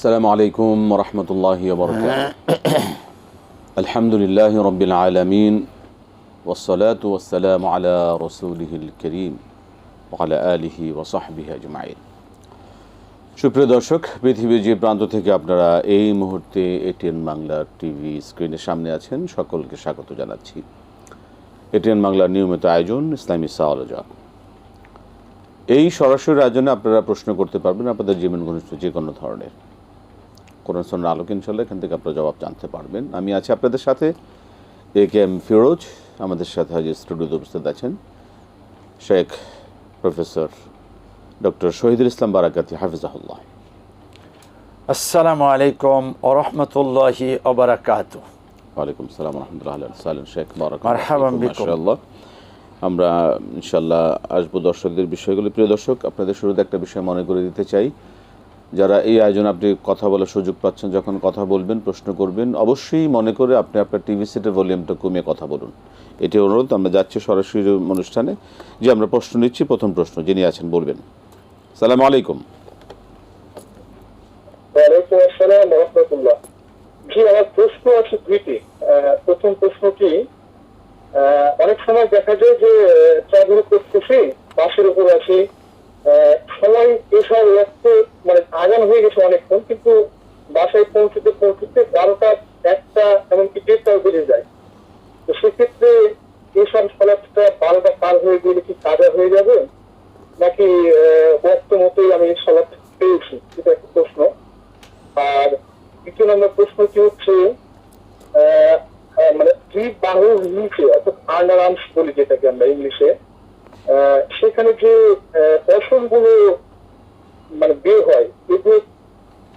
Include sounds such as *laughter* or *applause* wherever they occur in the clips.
السلام عليكم ورحمة الله وبركاته الحمد لله رب العالمين والصلاة والسلام على رسوله الكريم وعلى آله وصحبه أجمعين সুপ্রিয় দর্শক পৃথিবীর যে প্রান্ত থেকে আপনারা এই মুহূর্তে এটিএন বাংলার টিভি স্ক্রিনের সামনে আছেন সকলকে স্বাগত জানাচ্ছি এটিএন বাংলার নিয়মিত আয়োজন ইসলামী সাওয়ালজা এই সরাসরি আয়োজনে আপনারা প্রশ্ন করতে পারবেন আপনাদের জীবন ঘনিষ্ঠ যে কোনো ধরনের কোরআন সন্ন্যার আলোক ইনশাল্লাহ এখান থেকে আপনারা জবাব জানতে পারবেন। আমি আছি আপনাদের সাথে এ কে এম ফিরোজ আমাদের সাথে আজ স্টুডিওতে উপস্থিত আছেন শেখ প্রফেসর ডক্টর শহীদুল ইসলাম বারাকাতি হাফিজাহুল্লাহ। আসসালামু আলাইকুম ওরহমতুল্লাহি ওবরাকাতু ওয়ালাইকুম সালাম রহমতুল্লাহ শেখ মারহাবান মাশাআল্লাহ। আমরা ইনশাল্লাহ আসব দর্শকদের বিষয়গুলো। প্রিয় দর্শক আপনাদের শুরুতে একটা বিষয় মনে করে দিতে চাই। যারা এই আয়োজন আপনি কথা বলার সুযোগ পাচ্ছেন, যখন কথা বলবেন, প্রশ্ন করবেন, অবশ্যই মনে করে আপনি আপনার টিভি সেটের ভলিউমটা কমিয়ে কথা বলুন। এটি অনুরোধ, আমরা যাচ্ছি সরাসরি অনুষ্ঠানে। যে আমরা প্রশ্ন নিচ্ছি, প্রথম প্রশ্ন, যিনি আছেন, বলবেন। সালাম আলাইকুম। জি, আমার প্রশ্ন আছে দুইটি। প্রথম প্রশ্নটি অনেক সময় দেখা যায় যে ট্রাভেল করতেছি বাসের উপর আছি সময় এসব রাখতে মানে আগান হয়ে গেছে অনেকক্ষণ, কিন্তু বাসায় পৌঁছতে পৌঁছতে বারোটা একটা এমনকি দেড়টাও বেড়ে যায়। তো সেক্ষেত্রে এসব সলাপটা বারোটা পার হয়ে গেলে কি কাজা হয়ে যাবে? নাকি বক্ত মতোই আমি সলাপ পেয়েছি এটা একটা প্রশ্ন আর দ্বিতীয় নম্বর প্রশ্নটি হচ্ছে আহ, আহ, মানে দুই বাহুর নিচে অর্থাৎ আর্নার আর্মস বলি যেটাকে আমরা ইংলিশে আহ, সেখানে যে পশমগুলো মানে বের হয় এগুলো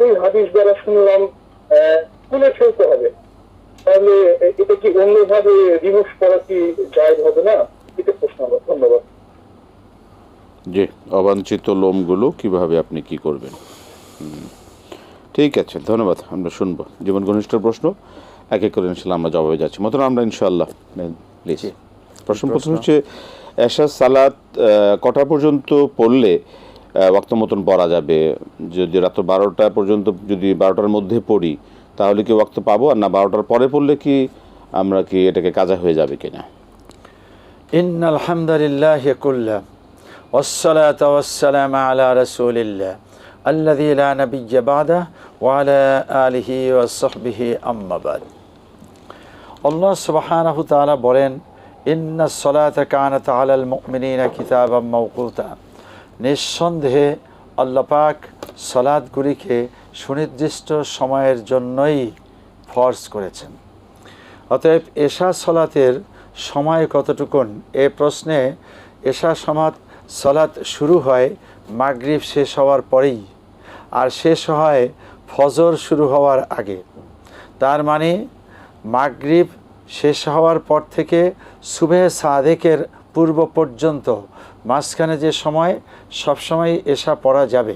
ওই হাদিস দ্বারা শুনলাম আহ, তুলে ফেলতে হবে তাহলে এ- এটা কি অন্যভাবে রিমুভ করা কি যায় হবে না এটা প্রশ্ন আমার ধন্যবাদ জি সঞ্চিত লোমগুলো কীভাবে আপনি কি করবেন? ঠিক আছে ধন্যবাদ। আমরা শুনব। জীবন ঘনিষ্ঠ প্রশ্ন। এক এক করে ইনশাল্লাহ আমরা জবাবে যাচ্ছি। মতন আমরা ইনশাল্লাহ প্লিজ প্রশ্ন প্রশ্ন? হচ্ছে এশা সালাত কটা পর্যন্ত পড়লে ওক্ত মতন পড়া যাবে? যদি রাত্র বারোটা পর্যন্ত যদি বারোটার মধ্যে পড়ি তাহলে কি ওক্ত পাবো? আর না বারোটার পরে পড়লে কি আমরা কি এটাকে কাজা হয়ে যাবে কিনা? ইন্নাল হামদালিল্লাহ والصلاة والسلام على رسول الله الذي لا نبي بعده وعلى آله وصحبه أما بعد আল্লাহ সুবহানাহু তাআলা বলেন ইন্না সলাতা কানাত আলাল মুমিনিনা কিতাবাম মাওকুতা নিঃসন্দেহে আল্লাহ পাক সলাদগুলিকে সুনির্দিষ্ট সময়ের জন্যই ফরজ করেছেন অতএব এশা সলাতের সময় কতটুকুন এ প্রশ্নে এশা সমাত সলাত শুরু হয়, মাগরিব শেষ হওয়ার পরেই, আর শেষ হয় ফজর শুরু হওয়ার আগে। তার মানে মাগরিব শেষ হওয়ার পর থেকে সুবেহ সাদেকের পূর্ব পর্যন্ত, মাঝখানে যে সময় সবসময় এসা পড়া যাবে।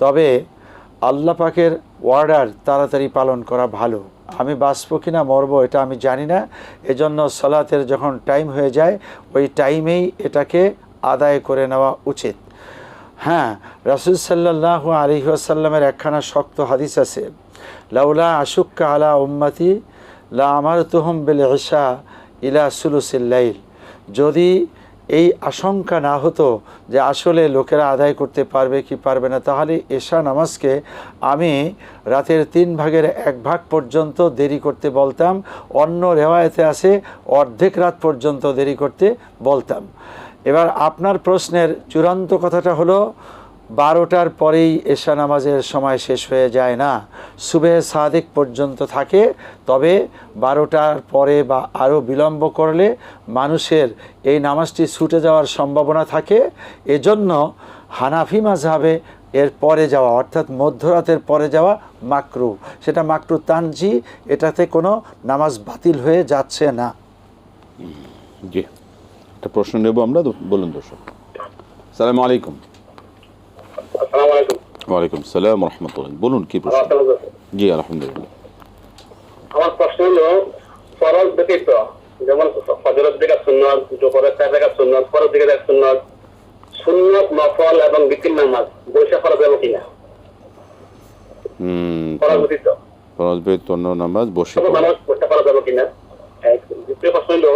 তবে আল্লাহ পাকের ওয়ার্ডার তাড়াতাড়ি পালন করা ভালো। আমি বাঁচবো কিনা মরবো এটা আমি জানি না। এজন্য সলাতের যখন টাইম হয়ে যায়, ওই টাইমেই এটাকে আদায় করে নেওয়া উচিত। হ্যাঁ রাসুল সাল্লাহ আলী আসাল্লামের একখানা শক্ত হাদিস আছে, লাউলা আশুক্কা আলা উম্মাতি লা আমার তুহম বেল ঈশা ইলা সুলুসিল্লাইল যদি এই আশঙ্কা না হতো যে আসলে লোকেরা আদায় করতে পারবে কি পারবে না, তাহলে এশা নামাজকে আমি রাতের তিন ভাগের এক ভাগ পর্যন্ত দেরি করতে বলতাম, অন্য রেওয়ায়তে আছে অর্ধেক রাত পর্যন্ত দেরি করতে বলতাম। এবার আপনার প্রশ্নের চূড়ান্ত কথাটা হলো, বারোটার পরেই এশা নামাজের সময় শেষ হয়ে যায় না। সুবেহ সাদেক পর্যন্ত থাকে, তবে বারোটার পরে বা আরও বিলম্ব করলে মানুষের এই নামাজটি ছুটে যাওয়ার সম্ভাবনা থাকে। এজন্য হানাফি মাঝহাবে এর পরে যাওয়া, অর্থাৎ মধ্যরাতের পরে যাওয়া মাকরু। সেটা মাকরু তানজি, এটাতে কোনো নামাজ বাতিল হয়ে যাচ্ছে না। জি। একটা প্রশ্ন নেব আমরা বলুন দর্শক। সালাম আলাইকুম। ওয়ালাইকুম সালাম রহমতুল্লাহ। বলুন কি প্রশ্ন? জি আলহামদুলিল্লাহ। আমার প্রশ্ন হলো ফরজ ব্যতীত যেমন ফজরের দিকে সুন্নত জোহরের চার রেখা সুন্নত ফরজ দিকে সুন্নত সুন্নত নফল এবং বিকিন নামাজ বৈশা ফরজ হবে কিনা? হুম, নামাজ ব্যতীত। ফরজ ব্যতীত অন্য নামাজ বসে যাবে কিনা? দ্বিতীয় প্রশ্ন হলো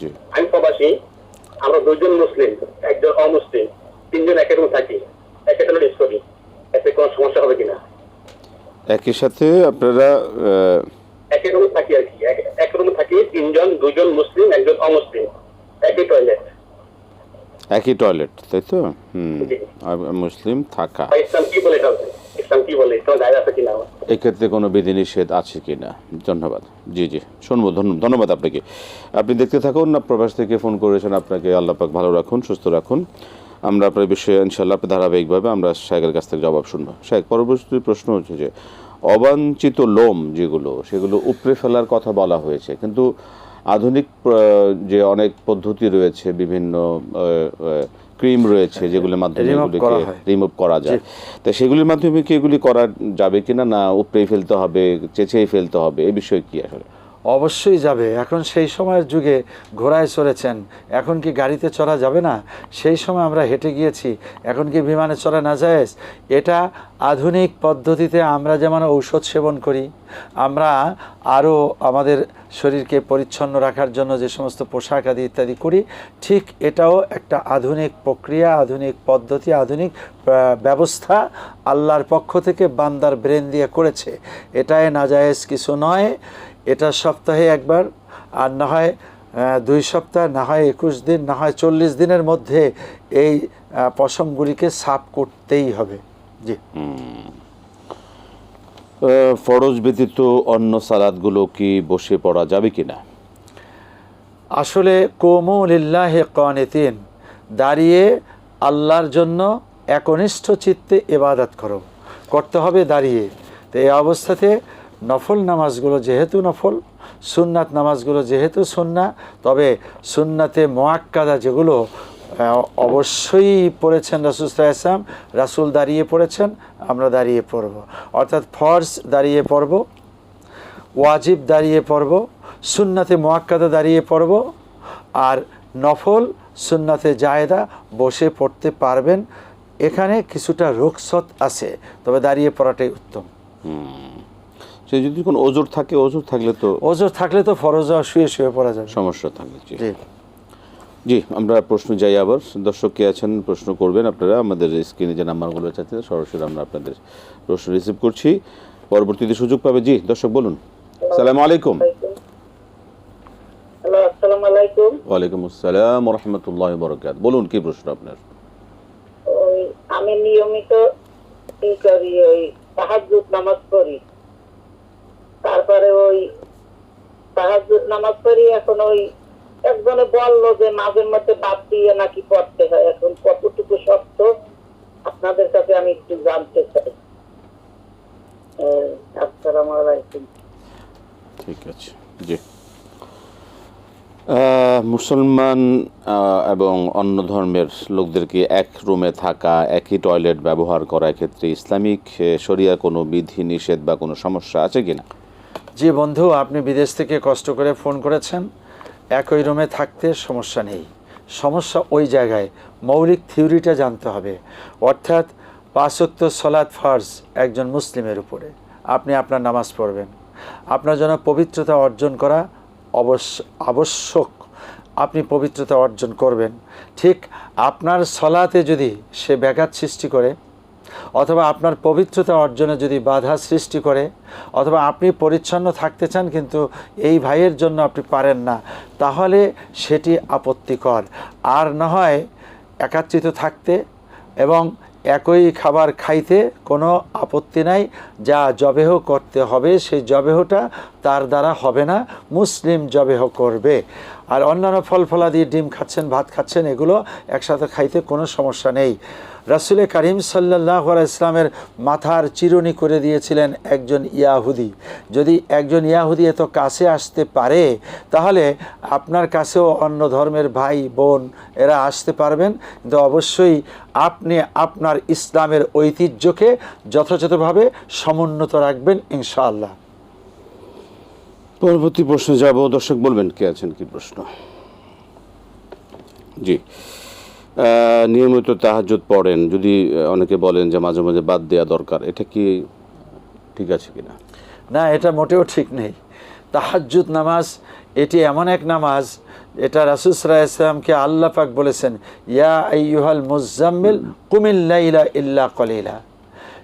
জি। আমি প্রবাসী আমরা দুইজন মুসলিম একজন অমুসলিম তিনজন একের রুম থাকি একে টেলিস করি এতে কোনো সমস্যা হবে কিনা? একই সাথে আপনারা একই রুমে থাকি আর কি এক- রুমে থাকি তিনজন দুজন মুসলিম একজন অমুসলিম একই টয়লেট একই টয়লেট তাই তো? হুম মুসলিম থাকা। ইসলাম কি বলে এটা আছে এক্ষেত্রে কোনো বিধিনিষেধ আছে কি না ধন্যবাদ। জি জি, শুনব ধন্য- ধন্যবাদ আপনাকে। আপনি দেখতে থাকুন না প্রবাস থেকে ফোন করেছেন, আপনাকে আল্লাহপাক ভালো রাখুন, সুস্থ রাখুন। আমরা আপনার বিষয়ে ইনশাল্লাহ ধারাবাহিকভাবে আমরা শাহেকের কাছ থেকে জবাব শুনব। শাহেক পরবর্তী প্রশ্ন হচ্ছে যে, অবাঞ্ছিত লোম যেগুলো, সেগুলো উপড়ে ফেলার কথা বলা হয়েছে, কিন্তু আধুনিক যে অনেক পদ্ধতি রয়েছে বিভিন্ন ক্রিম রয়েছে যেগুলোর মাধ্যমে এগুলিকে রিমুভ করা যায়। তো সেগুলির মাধ্যমে কি এগুলি করা যাবে কিনা? না উপরেই ফেলতে হবে চেঁচেই ফেলতে হবে এই বিষয়ে কি আসলে? অবশ্যই যাবে। এখন সেই সময়ের যুগে ঘোড়ায় চড়েছেন। এখন কি গাড়িতে চড়া যাবে না? সেই সময় আমরা হেঁটে গিয়েছি। এখন কি বিমানে চড়া না যায়? এটা আধুনিক পদ্ধতিতে আমরা যেমন ঔষধ সেবন করি, আমরা আরও আমাদের শরীরকে পরিচ্ছন্ন রাখার জন্য যে সমস্ত পোশাক আদি ইত্যাদি করি, ঠিক এটাও একটা আধুনিক প্রক্রিয়া, আধুনিক পদ্ধতি, আধুনিক ব্যবস্থা আল্লাহর পক্ষ থেকে বান্দার ব্রেন দিয়ে করেছে। এটাই নাজায়েজ কিছু নয়। এটা সপ্তাহে একবার আর না হয় দুই সপ্তাহ না হয় একুশ দিন না হয় চল্লিশ দিনের মধ্যে এই পশমগুলিকে সাফ করতেই হবে। জি। ফরজ ব্যতীত অন্য সালাদগুলো কি বসে পড়া যাবে কি না আসলে কোমুলিল্লাহ কনেতিন দাঁড়িয়ে আল্লাহর জন্য একনিষ্ঠ চিত্তে ইবাদত করো। করতে হবে দাঁড়িয়ে। তো এই অবস্থাতে নফল নামাজগুলো যেহেতু নফল, সুন্নাত নামাজগুলো যেহেতু সুন্না, তবে সুন্নাতে মোয়াক্কাদা যেগুলো অবশ্যই পড়েছেন রাসুল ইসলাম রাসুল দাঁড়িয়ে পড়েছেন, আমরা দাঁড়িয়ে পড়ব। অর্থাৎ ফর্জ দাঁড়িয়ে পড়ব, ওয়াজিব দাঁড়িয়ে পড়ব, সুন্নাতে মোয়াক্কাদা দাঁড়িয়ে পড়ব, আর নফল সুন্নাতে জায়দা বসে পড়তে পারবেন। এখানে কিছুটা রোকসত আছে, তবে দাঁড়িয়ে পড়াটাই উত্তম। সে যদি কোনো ওজোর থাকে ওজোর থাকলে তো ওজোর থাকলে তো ফরজ শুয়ে শুয়ে পড়া যাবে। সমস্যা থাকবে জি। জি। আমরা প্রশ্ন যাই আবার। দর্শক কে আছেন প্রশ্ন করবেন আপনারা। আমাদের স্ক্রিনে যে নাম্বারগুলো আছে সরাসরি আমরা আপনাদের প্রশ্ন রিসিভ করছি। পরবর্তীতে সুযোগ পাবে জি দর্শক বলুন। সালাম আলাইকুম। ওয়ালাইকুম আসসালাম রহমতুল্লাহ বরকাত বলুন কি প্রশ্ন আপনার? আমি নিয়মিত ই করি ওই তাহাজ্জুদ নামাজ পড়ি। তারপরে ওই তাহাজ্জুদ নামাজ পড়ি, এখন ওই একজনে বলল যে মাঝের মধ্যে বাদ দিয়ে নাকি পড়তে হয়। এখন কতটুকু সত্য আপনাদের কাছে আমি একটু জানতে চাই। ঠিক আছে, জি। মুসলমান এবং অন্য ধর্মের লোকদেরকে এক রুমে থাকা, একই টয়লেট ব্যবহার করার ক্ষেত্রে ইসলামিক শরিয়া কোনো বিধি নিষেধ বা কোনো সমস্যা আছে কিনা? জি বন্ধু, আপনি বিদেশ থেকে কষ্ট করে ফোন করেছেন। একই রুমে থাকতে সমস্যা নেই। সমস্যা ওই জায়গায়। মৌলিক থিওরিটা জানতে হবে। অর্থাৎ পাঁচক্ত সলাৎ ফার্জ একজন মুসলিমের উপরে। আপনি আপনার নামাজ পড়বেন। আপনার জন্য পবিত্রতা অর্জন করা অবশ্য, আবশ্যক। আপনি পবিত্রতা অর্জন করবেন। ঠিক আপনার সলাতে যদি সে ব্যাঘাত সৃষ্টি করে অথবা আপনার পবিত্রতা অর্জনে যদি বাধা সৃষ্টি করে, অথবা আপনি পরিচ্ছন্ন থাকতে চান কিন্তু এই ভাইয়ের জন্য আপনি পারেন না, তাহলে সেটি আপত্তিকর। আর না হয় একাত্রিত থাকতে এবং একই খাবার খাইতে কোনো আপত্তি নাই, যা জবেহ করতে হবে, সেই জবেহটা তার দ্বারা হবে না, মুসলিম জবেহ করবে। আর অন্যান্য ফল ফলাদি ডিম খাচ্ছেন, ভাত খাচ্ছেন, এগুলো একসাথে খাইতে কোনো সমস্যা নেই। রাসুলে করিম সাল্লাহ ইসলামের মাথার চিরুনি করে দিয়েছিলেন একজন ইয়াহুদি। যদি একজন ইয়াহুদি এত কাছে আসতে পারে, তাহলে আপনার কাছেও অন্য ধর্মের ভাই, বোন এরা আসতে পারবেন। কিন্তু অবশ্যই আপনি আপনার ইসলামের ঐতিহ্যকে যথাযথভাবে সমুন্নত রাখবেন, ইনশাআল্লাহ। পরবর্তী প্রশ্নে যাব। দর্শক বলবেন, কে আছেন? কি প্রশ্ন? জি। নিয়মিত তাহাজ্জুদ পড়েন। যদি অনেকে বলেন যে মাঝে মাঝে বাদ দেওয়া দরকার, এটা কি ঠিক আছে কিনা? না, এটা মোটেও ঠিক নেই। তাহাজ্জুদ নামাজ, এটি এমন এক নামাজ, এটা রাসুসরা ইসলামকে আল্লাহ পাক বলেছেন, ইয়া আইয়ুহাল মুজাম্মিল কুমিল্লাইলা ইল্লা কলিলা।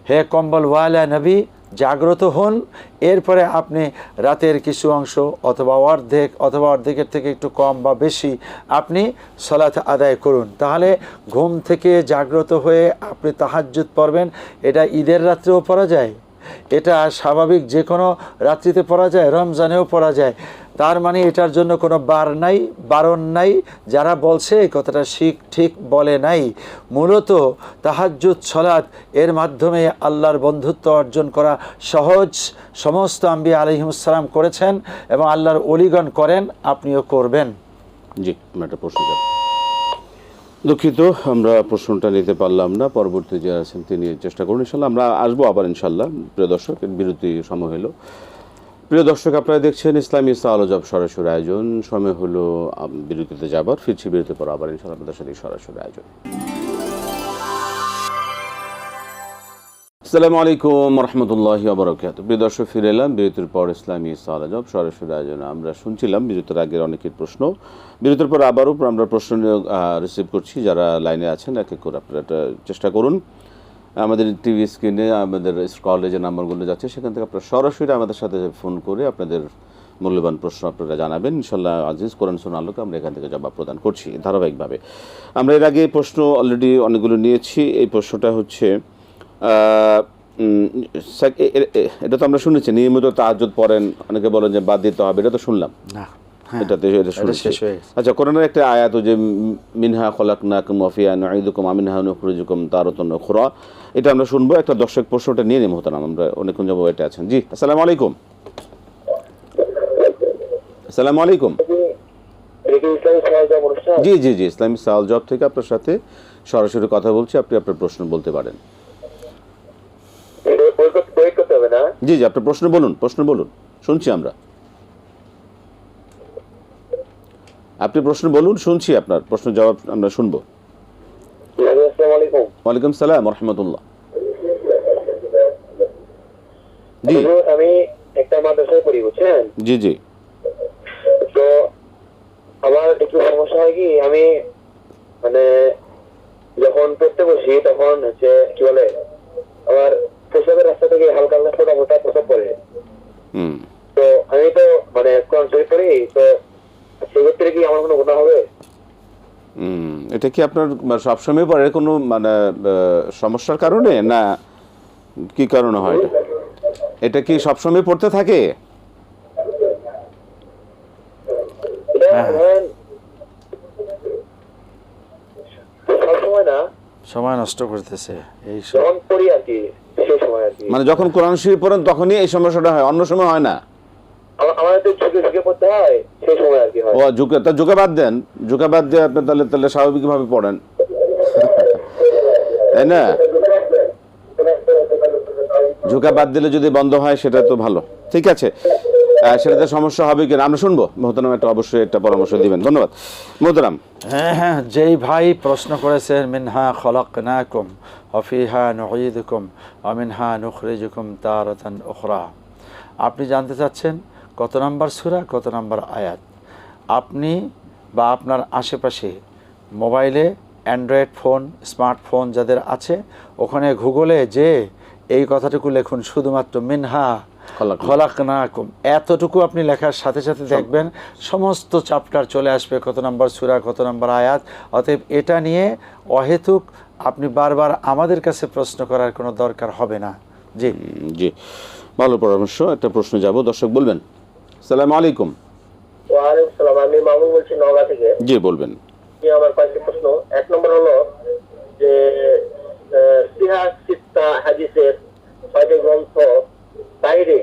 হে কম্বল ওয়ালা নবী জাগ্রত হন। এরপরে আপনি রাতের কিছু অংশ অথবা অর্ধেক অথবা অর্ধেকের থেকে একটু কম বা বেশি আপনি সলাথ আদায় করুন। তাহলে ঘুম থেকে জাগ্রত হয়ে আপনি তাহাজ্জুদ পড়বেন। এটা ঈদের রাত্রেও পড়া যায়। এটা স্বাভাবিক যে কোনো রাত্রিতে পড়া যায়, রমজানেও পড়া যায়। তার মানে এটার জন্য কোনো বার নাই, বারণ নাই। যারা বলছে এই কথাটা শিখ ঠিক বলে নাই। মূলত তাহাজ্জুদ ছলাৎ এর মাধ্যমে আল্লাহর বন্ধুত্ব অর্জন করা সহজ। সমস্ত আম্বি আলহিমসালাম করেছেন এবং আল্লাহর অলিগণ করেন, আপনিও করবেন। জি একটা প্রশ্ন দুঃখিত, আমরা প্রশ্নটা নিতে পারলাম না। পরবর্তী যে আছেন তিনি চেষ্টা করুন, ইনশাল্লাহ। আমরা আসব আবার, ইনশাল্লাহ। প্রিয় দর্শক, বিরতি সময় হলো। প্রিয় দর্শক, আপনারা দেখছেন ইসলামী আলোজব সরাসরি আয়োজন। সময় হলো বিরতিতে যাবার। ফিরছি বিরতি পর আবার ইনশাল্লাহ আপনাদের সাথে সরাসরি আয়োজন। আসসালামু আলাইকুম রহমতুল্লাহ বরকাত প্রিয় দর্শক, ফিরে এলাম বিরতির পর ইসলামী সালাজব সরাসরি আয়োজনে। আমরা শুনছিলাম বিরতির আগের অনেকের প্রশ্ন। বিরতির পর আবারও আমরা প্রশ্ন রিসিভ করছি। যারা লাইনে আছেন, এক এক করে আপনারা চেষ্টা করুন। আমাদের টিভি স্ক্রিনে আমাদের কলেজের নাম্বারগুলো যাচ্ছে, সেখান থেকে আপনারা সরাসরি আমাদের সাথে ফোন করে আপনাদের মূল্যবান প্রশ্ন আপনারা জানাবেন। ইনশাল্লাহ আজিজ, কোরআন সোনা আলোকে আমরা এখান থেকে জবাব প্রদান করছি ধারাবাহিকভাবে। আমরা এর আগে প্রশ্ন অলরেডি অনেকগুলো নিয়েছি। এই প্রশ্নটা হচ্ছে এটা তো আমরা শুনেছি, নিয়মিত তাহাজ্জুদ পড়েন, অনেকে বলেন যে বাদ দিতে হবে, এটা তো শুনলাম। না। এটাতে এটা শেষ হয়ে আচ্ছা কোরআনের একটা আয়াত যে মিনহা খলাকনাকুম ওয়াফিয়া নুঈদুকুম আমিনহা নুখরিজুকুম তারাতান উখরা। এটা আমরা শুনব একটা দর্শক প্রশ্নটা নিয়ে নেব হতাম আমরা অনেকক্ষণ যাব এটা আছেন জি আসসালামু আলাইকুম। আসসালামু আলাইকুম। রেডিও ইসলামী সমাজের অনুষ্ঠান জি জি জি ইসলামী সাল জব থেকে আপনার সাথে সরাসরি কথা বলছি আপনি আপনার প্রশ্ন বলতে পারেন। জি জি আপনার প্রশ্ন বলুন প্রশ্ন বলুন শুনছি আমরা। আপনি প্রশ্ন বলুন শুনছি আপনার। প্রশ্ন জবাব আমরা শুনব। ওয়ালাইকুম সালাম রহমতুল্লাহ। জি। আমি একটা মাদ্রাসায় পড়ি বুঝছেন? জি জি। তো আমার একটু সমস্যা হয় কি আমি মানে যখন পড়তে বসি তখন হচ্ছে কি বলে আমার প্রসাবের রাস্তা থেকে হালকা হালকা ফোটা ফোটা প্রসাব পড়ে। তো আমি তো মানে কোরআন শরীফ পড়ি তো সেক্ষেত্রে কি আমার কোনো গুণা হবে? এটা কি আপনার মানে সবসময় পরে কোনো মানে সমস্যার কারণে? না কি কারণে হয়? এটা এটা কি সবসময় পড়তে থাকে? হ্যাঁ। না সময় নষ্ট করতেছে এই মানে যখন কোরআন শরীফ পড়েন তখনই এই সমস্যাটা হয় অন্য সময় হয় না? আমা- আমার তো ঝুঁকে ঝুঁকে পড়তে হয় সেই সময় আর কি হয়। ও ঝুঁকে তা ঝুঁকে বাদ দেন। ঝুঁকে বাদ দিয়ে আপনি তাহলে তাহলে স্বাভাবিকভাবে পড়েন। *laughs* তাই না? ঝুঁকা বাদ দিলে যদি বন্ধ হয় সেটা তো ভালো। ঠিক আছে। আহ, সেটাতে সমস্যা হবে কিনা আমরা শুনব। মোহতারাম একটা অবশ্যই একটা পরামর্শ দিবেন। ধন্যবাদ। মোহতারাম। হ্যাঁ হ্যাঁ যেই ভাই প্রশ্ন করেছেন মিনহা খলকনাকুম অফিহা নুঈদুকুম অমিনহা নুখরিজুকুম তারাতান উখরা। আপনি জানতে চাচ্ছেন কত নাম্বার সূরা কত নাম্বার আয়াত? আপনি বা আপনার আশেপাশে মোবাইলে অ্যান্ড্রয়েড ফোন স্মার্টফোন যাদের আছে ওখানে গুগলে যে এই কথাটুকু লিখুন শুধুমাত্র মিনহা খলাকনা। খলাকনাকুম। এতটুকু আপনি লেখার সাথে সাথে দেখবেন সমস্ত চ্যাপ্টার চলে আসবে কত নম্বর সূরা কত নম্বর আয়াত। অতএব এটা নিয়ে অহেতুক আপনি বারবার আমাদের কাছে প্রশ্ন করার কোনো দরকার হবে না। জি। জি। ভালো পরামর্শ একটা প্রশ্ন যাব। দর্শক বলবেন সালাম আলাইকুম। ওয়ালাইকুম সালাম আমি মামুন বলছি নওগাঁ থেকে। জি বলবেন। কি আমার কয়েকটি প্রশ্ন। এক নম্বর হলো যে সিহা সিত্তা হাদিসের ছয়টি গ্রন্থ বাইরে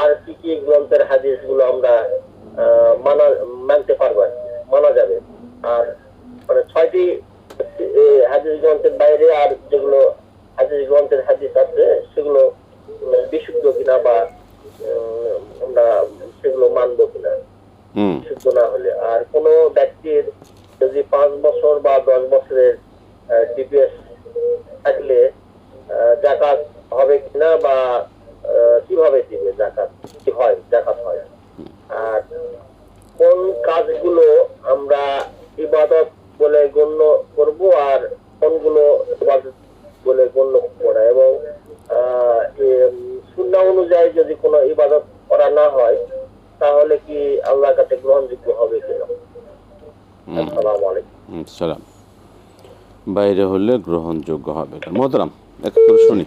আর কি কি গ্রন্থের হাদিসগুলো আমরা মানা মানতে পারব মানা যাবে। আর মানে ছয়টি হাদিস গ্রন্থের বাইরে আর যেগুলো হাদিস গ্রন্থের হাদিস আছে সেগুলো বিশুদ্ধ কিনা বা আমরা সেগুলো মানবো কিনা। সিদ্ধ না হলে আর কোন ব্যক্তির যদি পাঁচ বছর বা দশ বছরের ডিপিএস থাকলে জাকাত হবে কিনা কীভাবে দিবে জাকাত? কি হয়? জাকাত হয়। আর কোন কাজগুলো আমরা ইবাদত বলে গণ্য করব আর কোনগুলো ইবাদত বলে গণ্য করব না? এবং সুন্নাহ অনুযায়ী যদি কোনো ইবাদত করা না হয় তাহলে কি আল্লাহর কাছে গ্রহণযোগ্য হবে কিনা আসসালামু আলাইকুম। সালাম। বাইরে হলে গ্রহণযোগ্য হবে মোহতারাম এক করে শুনি।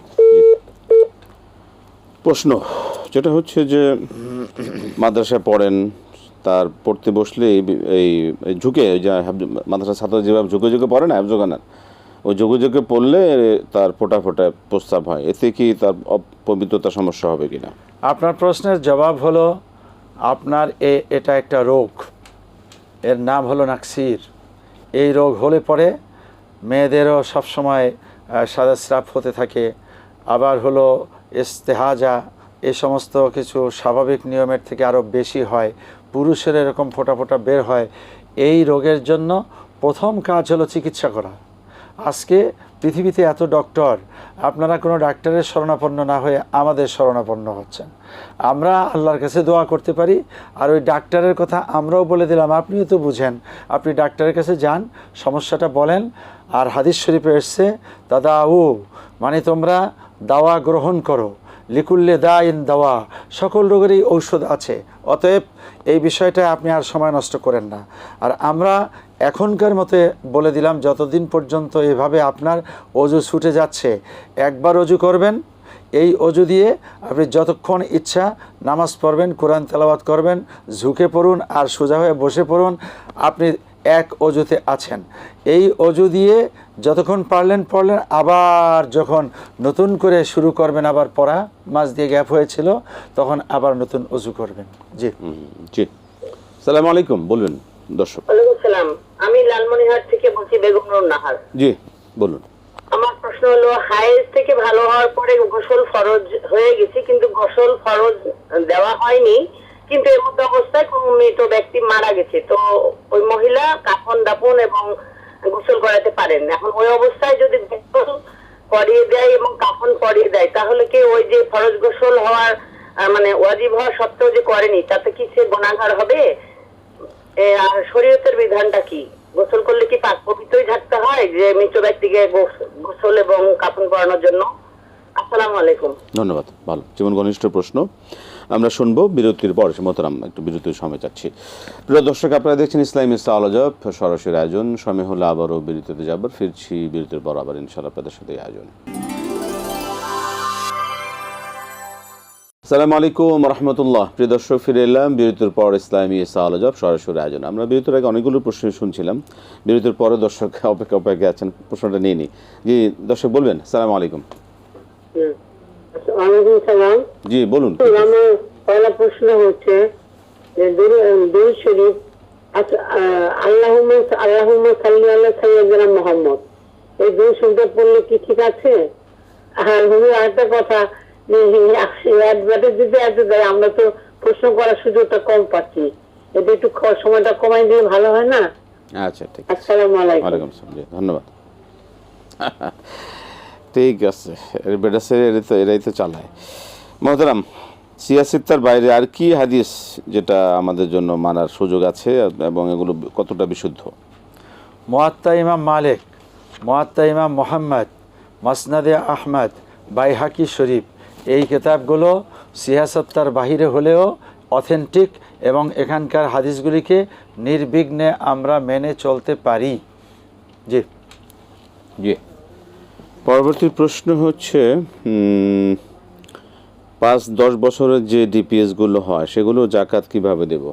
প্রশ্ন যেটা হচ্ছে যে মাদ্রাসায় পড়েন তার পড়তে বসলে এই ঝুঁকে যে মাদ্রাসার ছাত্র যেভাবে ঝুঁকে ঝুঁকে পড়ে না যোগানার ঝুঁকে ঝুঁকে পড়লে তার ফোটা ফোটা প্রস্তাব হয়। এতে কি তার অপবিত্রতার সমস্যা হবে কিনা? আপনার প্রশ্নের জবাব হলো, আপনার এ, এটা একটা রোগ। এর নাম হলো নাকসির। এই রোগ হলে পরে মেয়েদেরও সবসময় সাদা স্রাপ হতে থাকে। আবার হলো ইস্তেহাজা, এ সমস্ত কিছু স্বাভাবিক নিয়মের থেকে আরও বেশি হয়। পুরুষের এরকম ফোটা ফোটা বের হয়। এই রোগের জন্য প্রথম কাজ হলো চিকিৎসা করা। আজকে পৃথিবীতে এত ডক্টর, আপনারা কোনো ডাক্তারের শরণাপন্ন না হয়ে আমাদের শরণাপন্ন হচ্ছেন। আমরা আল্লাহর কাছে দোয়া করতে পারি, আর ওই ডাক্তারের কথা আমরাও বলে দিলাম, আপনিও তো বুঝেন। আপনি ডাক্তারের কাছে যান, সমস্যাটা বলেন, আর হাদিস শরীফে এসছে দাদা ও মানে তোমরা দাওয়া গ্রহণ করো। লিকুল্লে দা ইন দাওয়া, সকল রোগেরই ঔষধ আছে। অতএব এই বিষয়টা আপনি আর সময় নষ্ট করেন না। আর আমরা এখনকার মতে বলে দিলাম, যতদিন পর্যন্ত এভাবে আপনার অজু ছুটে যাচ্ছে, একবার অজু করবেন, এই অজু দিয়ে আপনি যতক্ষণ ইচ্ছা নামাজ পড়বেন, কোরআন তেলাওয়াত করবেন, ঝুঁকে পড়ুন, আর সোজা হয়ে বসে পড়ুন, আপনি এক অজুতে আছেন। এই অজু দিয়ে যতক্ষণ পারলেন পড়লেন আবার যখন নতুন করে শুরু করবেন আবার পড়া মাঝ দিয়ে গ্যাপ হয়েছিল তখন আবার নতুন অজু করবেন। জি। হুম, জি। সালাম আলাইকুম বলবেন দর্শক। ওয়ালাইকুম সালাম আমি লালমনিহাট থেকে বলছি বেগম নাহার। জি বলুন। আমার প্রশ্ন হলো হায়েজ থেকে ভালো হওয়ার পরে গোসল ফরজ হয়ে গেছে কিন্তু গোসল ফরজ দেওয়া হয়নি। কিন্তু এর মধ্যে অবস্থায় কোন মৃত ব্যক্তি মারা গেছে। তো ওই মহিলা কাফন দাপন এবং গোসল করাতে পারেন এখন ওই অবস্থায় যদি গোসল করিয়ে দেয় এবং কাফন করিয়ে দেয়, তাহলে কি ওই যে ফরজ গোসল হওয়ার মানে ওয়াজিব হওয়া সত্ত্বেও যে করেনি, তাতে কি সে গুণাগার হবে? আর শরীয়তের বিধানটা কি? গোসল করলে কি পাক পবিত্রই থাকতে হয় যে মৃত ব্যক্তিকে গোসল এবং কাপন করানোর জন্য? আসসালামু আলাইকুম। ধন্যবাদ। ভালো। জীবন ঘনিষ্ঠ প্রশ্ন। আমরা শুনব বিরতির পর, মোহতারাম, একটু বিরতির সময় চাচ্ছি। প্রিয় দর্শক, আপনারা দেখছেন ইসলাম ইসা আলজব সরাসরি আয়োজন সময় হলো আবারও বিরতিতে যাবার ফিরছি বিরতির পর আবার ইনশাল্লাহ আপনাদের সাথে আয়োজন। সালাম আলাইকুম রহমতুল্লাহ। প্রিয় দর্শক, ফিরে এলাম বিরতির পর ইসলামী ইসা আলজব সরাসরি আয়োজন। আমরা বিরতির আগে অনেকগুলো প্রশ্ন শুনছিলাম। বিরতির পরে দর্শক অপেক্ষা অপেক্ষা আছেন, প্রশ্নটা নিয়ে নিই। জি, দর্শক বলবেন, সালাম আলাইকুম। ওয়ালাইকুম সালাম জি বলুন। আমার পয়লা প্রশ্ন হচ্ছে যে শরীফ আল্লাহুম্মা আল্লাহুম্মা সাল্লি আলা সাইয়্যিদিনা মুহাম্মদ। এই দুই শব্দ পড়লে কি ঠিক আছে? আর হুজুর আরেকটা কথা যে অ্যাডভার্টাইজ যদি এত দেয় আমরা তো প্রশ্ন করার সুযোগটা কম পাচ্ছি। এটা একটু সময়টা কমাই দিয়ে ভালো হয় না? আচ্ছা ঠিক আসসালামু আলাইকুম। ওয়ালাইকুম আসসালাম। ধন্যবাদ। *laughs* ঠিক আছে বেটাসের এরাই তো এরাই তো চালায়। মহতারাম সিয়াসিত্তার বাইরে আর কি হাদিস যেটা আমাদের জন্য মানার সুযোগ আছে এবং এগুলো কতটা বিশুদ্ধ? মোয়াত্তা ইমাম মালিক মোয়াত্তা ইমাম মোহাম্মদ মাসনাদে আহমদ বাইহাকি শরীফ এই কিতাবগুলো সিয়াসত্তার বাহিরে হলেও অথেন্টিক এবং এখানকার হাদিসগুলিকে নির্বিঘ্নে আমরা মেনে চলতে পারি। জি। জি। পরবর্তী প্রশ্ন হচ্ছে পাঁচ দশ বছরের যে ডিপিএসগুলো হয়, সেগুলো জাকাত কীভাবে দেব?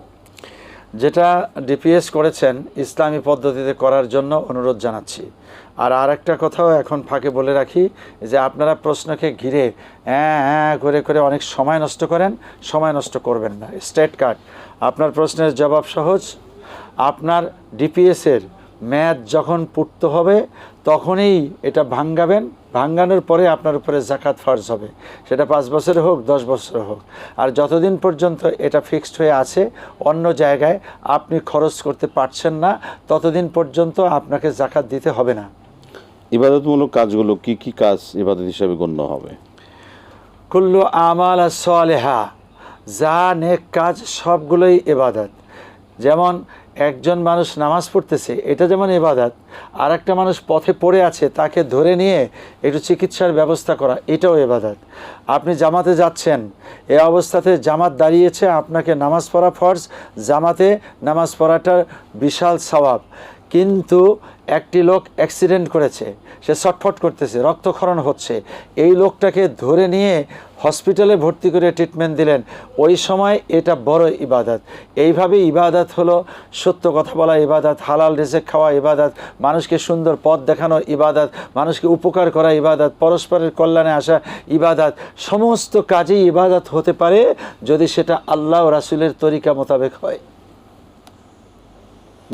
যেটা ডিপিএস করেছেন, ইসলামী পদ্ধতিতে করার জন্য অনুরোধ জানাচ্ছি। আর আরেকটা কথাও এখন ফাঁকে বলে রাখি, যে আপনারা প্রশ্নকে ঘিরে হ্যাঁ হ্যাঁ করে করে অনেক সময় নষ্ট করেন, সময় নষ্ট করবেন না। স্টেট কার্ড আপনার প্রশ্নের জবাব সহজ। আপনার ডিপিএসের ম্যাচ যখন পূর্ত হবে তখনই এটা ভাঙ্গাবেন। ভাঙ্গানোর পরে আপনার উপরে জাকাত ফার্জ হবে। সেটা পাঁচ বছরে হোক দশ বছরে হোক। আর যতদিন পর্যন্ত এটা ফিক্সড হয়ে আছে অন্য জায়গায় আপনি খরচ করতে পারছেন না ততদিন পর্যন্ত আপনাকে জাকাত দিতে হবে না। ইবাদতমূলক কাজগুলো কি কি কাজ ইবাদত হিসাবে গণ্য হবে? কুল্লু আমাল সালেহা যা নেক কাজ সবগুলোই ইবাদত। যেমন একজন মানুষ নামাজ পড়তেছে, এটা যেমন এবাদাত আর একটা মানুষ পথে পড়ে আছে, তাকে ধরে নিয়ে একটু চিকিৎসার ব্যবস্থা করা, এটাও এবাদাত আপনি জামাতে যাচ্ছেন, এ অবস্থাতে জামাত দাঁড়িয়েছে, আপনাকে নামাজ পড়া ফর্জ, জামাতে নামাজ পড়াটার বিশাল স্বভাব। কিন্তু একটি লোক অ্যাক্সিডেন্ট করেছে, সে ছটফট করতেছে, রক্তক্ষরণ হচ্ছে। এই লোকটাকে ধরে নিয়ে হসপিটালে ভর্তি করে ট্রিটমেন্ট দিলেন। ওই সময় এটা বড় ইবাদত। এইভাবে ইবাদত হলো সত্য কথা বলা ইবাদত, হালাল রেজেক খাওয়া ইবাদত, মানুষকে সুন্দর পথ দেখানো ইবাদত, মানুষকে উপকার করা ইবাদত, পরস্পরের কল্যাণে আসা ইবাদত। সমস্ত কাজেই ইবাদত হতে পারে যদি সেটা আল্লাহ রাসুলের তরিকা মোতাবেক হয়।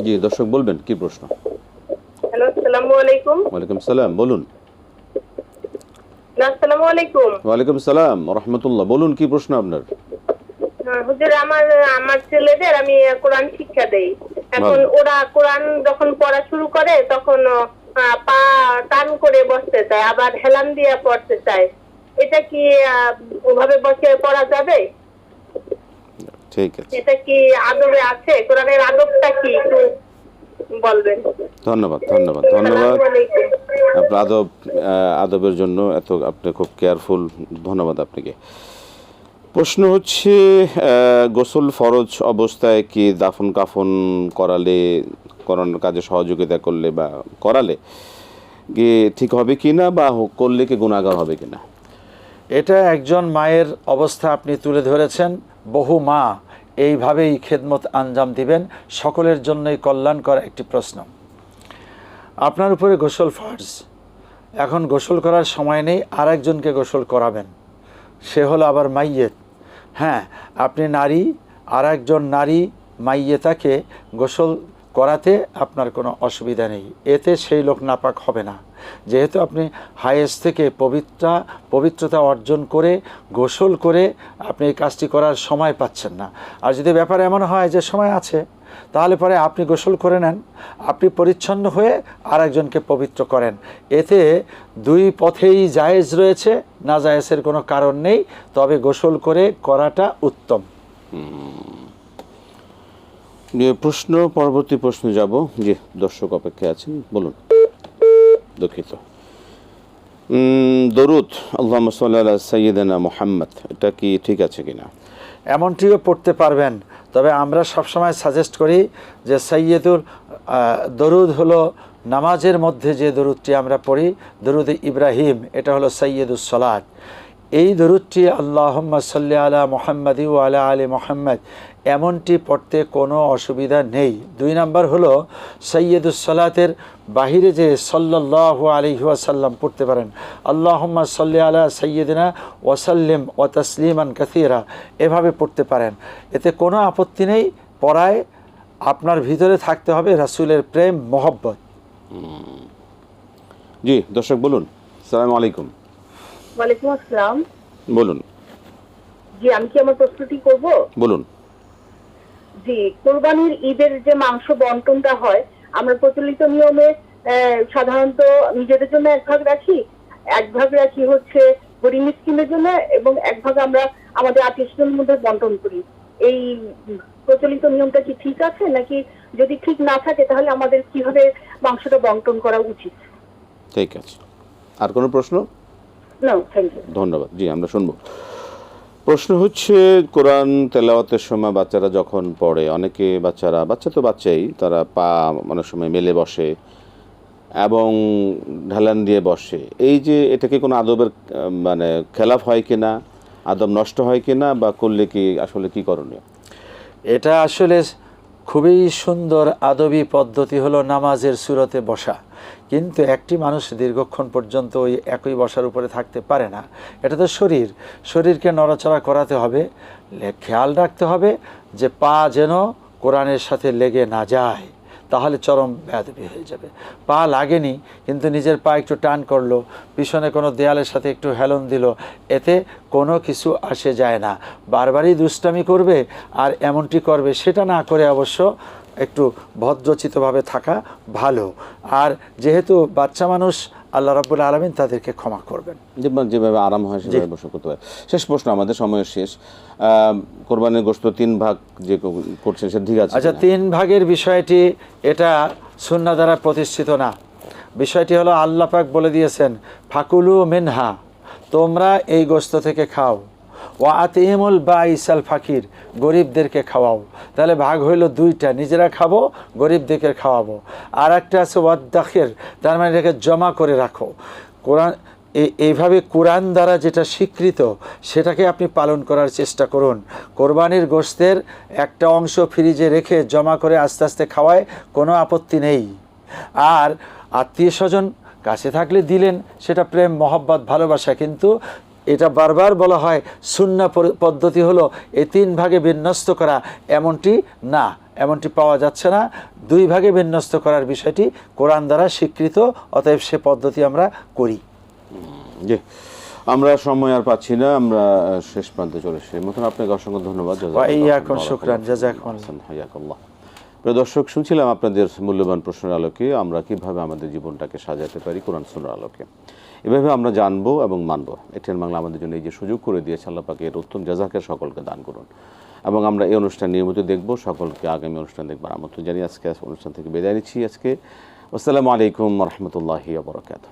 জি, দর্শক বলবেন, কি প্রশ্ন? আসসালামু আলাইকুম। ওয়ালাইকুম সালাম বলুন। আসসালামু আলাইকুম। ওয়ালাইকুম সালাম রহমতুল্লাহ বলুন কি প্রশ্ন আপনার? হুজুর আমার আমার ছেলেদের আমি কোরআন শিক্ষা দেই। এখন ওরা কোরআন যখন পড়া শুরু করে তখন পা টান করে বসতে চায় আবার হেলান দিয়ে পড়তে চায়। এটা কি ওভাবে বসে পড়া যাবে? ঠিক আছে। এটা কি আদবে আছে? কোরআনের আদবটা কি? বলবেন। ধন্যবাদ ধন্যবাদ ধন্যবাদ। আপনার আদব আদবের জন্য এত আপনি খুব কেয়ারফুল ধন্যবাদ আপনাকে। প্রশ্ন হচ্ছে গোসল ফরজ অবস্থায় কি দাফন কাফন করালে করানোর কাজে সহযোগিতা করলে বা করালে কি ঠিক হবে কি না বা করলে কি গুণাগার হবে কি না? এটা একজন মায়ের অবস্থা আপনি তুলে ধরেছেন। বহু মা এইভাবেই খেদমত আঞ্জাম দিবেন। সকলের জন্যই কল্যাণকর একটি প্রশ্ন। আপনার উপরে গোসল ফার্জ। এখন গোসল করার সময় নেই আর একজনকে গোসল করাবেন। সে হলো আবার মাইয়েত। হ্যাঁ আপনি নারী আর একজন নারী মাইয়েতাকে গোসল করাতে আপনার কোনো অসুবিধা নেই। এতে সেই লোক নাপাক হবে না। যেহেতু আপনি হায়েস থেকে পবিত্রা, পবিত্রতা অর্জন করে, গোসল করে আপনি এই কাজটি করার সময় পাচ্ছেন না। আর যদি ব্যাপার এমন হয় যে সময় আছে, তাহলে পরে আপনি গোসল করে নেন। আপনি পরিচ্ছন্ন হয়ে আরেকজনকে পবিত্র করেন। এতে দুই পথেই জায়েজ রয়েছে, না জায়েজের কোনো কারণ নেই। তবে গোসল করে করাটা উত্তম। প্রশ্ন, পরবর্তী প্রশ্ন যাব। যে দর্শক অপেক্ষায় আছেন, বলুন। দুঃখিত। দরুদ আল্লাহ সাল্লাহ সৈয়দানা মোহাম্মদ, এটা কি ঠিক আছে কিনা? এমনটিও পড়তে পারবেন, তবে আমরা সবসময় সাজেস্ট করি যে সৈয়দুল দরুদ হলো নামাজের মধ্যে যে দরুদটি আমরা পড়ি, দরুদ ইব্রাহিম, এটা হলো সৈয়দুল সলাদ এই দরুদটি আল্লাহম্মা সাল্লি আলা মোহাম্মদ আলা আলী মোহাম্মদ এমনটি পড়তে কোনো অসুবিধা নেই। দুই নাম্বার হলো সৈয়দুল সলাতের বাহিরে যে সাল্লাহ আলহি ওয়াসাল্লাম পড়তে পারেন আল্লাহম্মা সাল্লি আলা সৈয়দিনা ওয়াসাল্লিম ও তসলিমান কাসিরা এভাবে পড়তে পারেন। এতে কোনো আপত্তি নেই পড়ায় আপনার ভিতরে থাকতে হবে রাসূলের প্রেম মহব্বত। জি দর্শক বলুন সালাম আলাইকুম। ওয়ালাইকুম আসসালাম। বলুন। জি আমি কি আমার প্রশ্নটি করব? বলুন। জি কোরবানির ঈদের যে মাংস বন্টনটা হয় আমরা প্রচলিত নিয়মে সাধারণত নিজেদের জন্য এক ভাগ রাখি এক ভাগ রাখি হচ্ছে গরিব মিসকিনের জন্য এবং এক ভাগ আমরা আমাদের আত্মীয় মধ্যে বন্টন করি। এই প্রচলিত নিয়মটা কি ঠিক আছে? নাকি যদি ঠিক না থাকে তাহলে আমাদের কীভাবে মাংসটা বন্টন করা উচিত? ঠিক আছে। আর কোনো প্রশ্ন? না থ্যাংক ইউ ধন্যবাদ। জি আমরা শুনব। প্রশ্ন হচ্ছে, কোরআন তেলাওয়াতের সময় বাচ্চারা যখন পড়ে, অনেকে বাচ্চারা, বাচ্চা তো বাচ্চাই, তারা পা অনেক সময় মেলে বসে এবং ঢালান দিয়ে বসে। এই যে এটাকে কোনো আদবের মানে খেলাফ হয় কি না আদব নষ্ট হয় কি না বা করলে কি আসলে কি করণীয়? এটা আসলে খুবই সুন্দর আদবী পদ্ধতি হলো নামাজের সুরতে বসা। কিন্তু একটি মানুষ দীর্ঘক্ষণ পর্যন্ত ওই একই বসার উপরে থাকতে পারে না। এটা তো শরীর। শরীরকে নড়াচড়া করাতে হবে খেয়াল রাখতে হবে যে পা যেন কোরআনের সাথে লেগে না যায়, তাহলে চরম ব্যাধবি হয়ে যাবে। পা লাগেনি, কিন্তু নিজের পা একটু টান করল, পিছনে কোনো দেয়ালের সাথে একটু হেলন দিল, এতে কোনো কিছু আসে যায় না। বারবারই দুষ্টামি করবে আর এমনটি করবে, সেটা না করে অবশ্য একটু ভদ্রচিতভাবে থাকা ভালো। আর যেহেতু বাচ্চা মানুষ আল্লাহ রাব্বুল আলমিন তাদেরকে ক্ষমা করবেন। যেভাবে যেভাবে আরাম হয় সেভাবে বসে করতে পারে। শেষ প্রশ্ন আমাদের সময় শেষ। কোরবানির গোস্ত তিন ভাগ যে ক- করছেন সে ঠিক আছে আচ্ছা তিন ভাগের বিষয়টি এটা সুন্না দ্বারা প্রতিষ্ঠিত না। বিষয়টি হলো আল্লাহ পাক বলে দিয়েছেন ফাকুলু মিনহা তোমরা এই গোস্ত থেকে খাও। ও আতিমুল বা ইসাল ফাকির, গরিবদেরকে খাওয়াও। তাহলে ভাগ হইল দুইটা, নিজেরা খাব, গরিবদেরকে খাওয়াবো। আর একটা আছে ওয়াদ্দাখের তার মানে এটাকে জমা করে রাখো। কোরআন এই- এইভাবে কোরআন দ্বারা যেটা স্বীকৃত, সেটাকে আপনি পালন করার চেষ্টা করুন। কোরবানির গোস্তের একটা অংশ ফ্রিজে রেখে জমা করে আস্তে আস্তে খাওয়ায়, কোনো আপত্তি নেই। আর আত্মীয় স্বজন কাছে থাকলে দিলেন, সেটা প্রেম, মহব্বত, ভালোবাসা, কিন্তু এটা বারবার বলা হয় শূন্য পদ্ধতি হলো এই তিন ভাগে বিন্যস্ত করা। এমনটি না এমনটি পাওয়া যাচ্ছে না। দুই ভাগে বিন্যস্ত করার বিষয়টি কোরআন দ্বারা স্বীকৃত অতএব সে পদ্ধতি আমরা করি। জি। আমরা সময় আর পাচ্ছি না আমরা শেষ প্রান্তে চলে এসেছি। মতন আপনাকে অসংখ্য ধন্যবাদ। প্রিয় দর্শক শুনছিলাম আপনাদের মূল্যবান প্রশ্নের আলোকে আমরা কীভাবে আমাদের জীবনটাকে সাজাতে পারি কোরআন সুন্নার আলোকে। এভাবে আমরা জানব এবং মানব। এটিএন বাংলা আমাদের জন্য এই যে সুযোগ করে দিয়েছে, আল্লাহ পাকে এর উত্তম জাজাকে সকলকে দান করুন। এবং আমরা এই অনুষ্ঠান নিয়মিত দেখব, সকলকে আগামী অনুষ্ঠান দেখবার আমন্ত্রণ জানিয়ে আজকে অনুষ্ঠান থেকে বিদায় নিচ্ছি আজকে। আসসালামু আলাইকুম রহমতুল্লাহি বরকাত